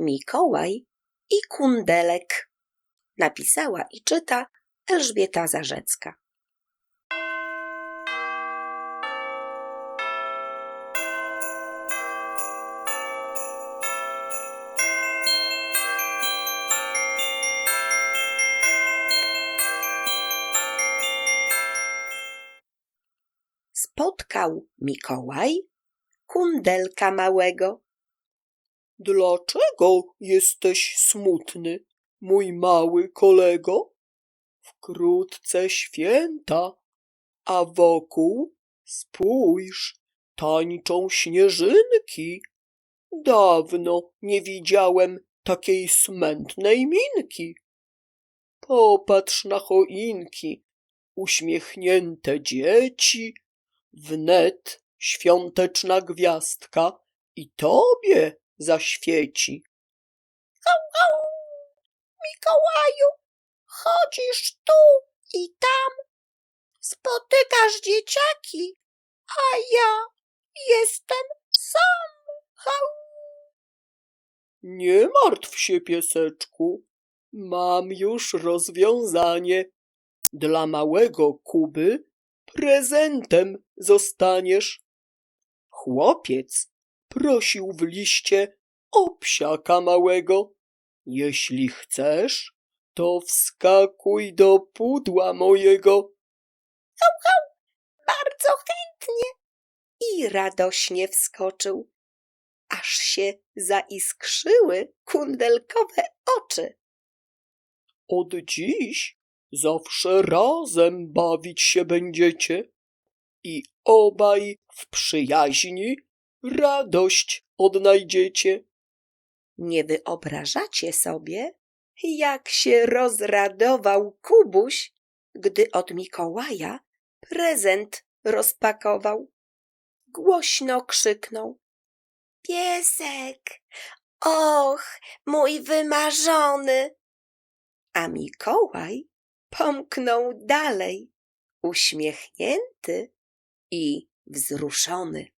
Mikołaj i Kundelek. Napisała i czyta Elżbieta Zarzecka. Spotkał Mikołaj Kundelka małego. Dlaczego jesteś smutny, mój mały kolego? Wkrótce święta, a wokół spójrz, tańczą śnieżynki. Dawno nie widziałem takiej smętnej minki. Popatrz na choinki, uśmiechnięte dzieci, wnet świąteczna gwiazdka i tobie zaświeci. Mikołaju, chodzisz tu i tam, spotykasz dzieciaki, a ja jestem sam. Hał. Nie martw się, pieseczku, mam już rozwiązanie. Dla małego Kuby prezentem zostaniesz. Chłopiec prosił w liście o psiaka małego. Jeśli chcesz, to wskakuj do pudła mojego. Bardzo chętnie. I radośnie wskoczył, aż się zaiskrzyły kundelkowe oczy. Od dziś zawsze razem bawić się będziecie i obaj w przyjaźni radość odnajdziecie. Nie wyobrażacie sobie, jak się rozradował Kubuś, gdy od Mikołaja prezent rozpakował. Głośno krzyknął. Piesek! Och, mój wymarzony! A Mikołaj pomknął dalej, uśmiechnięty i wzruszony.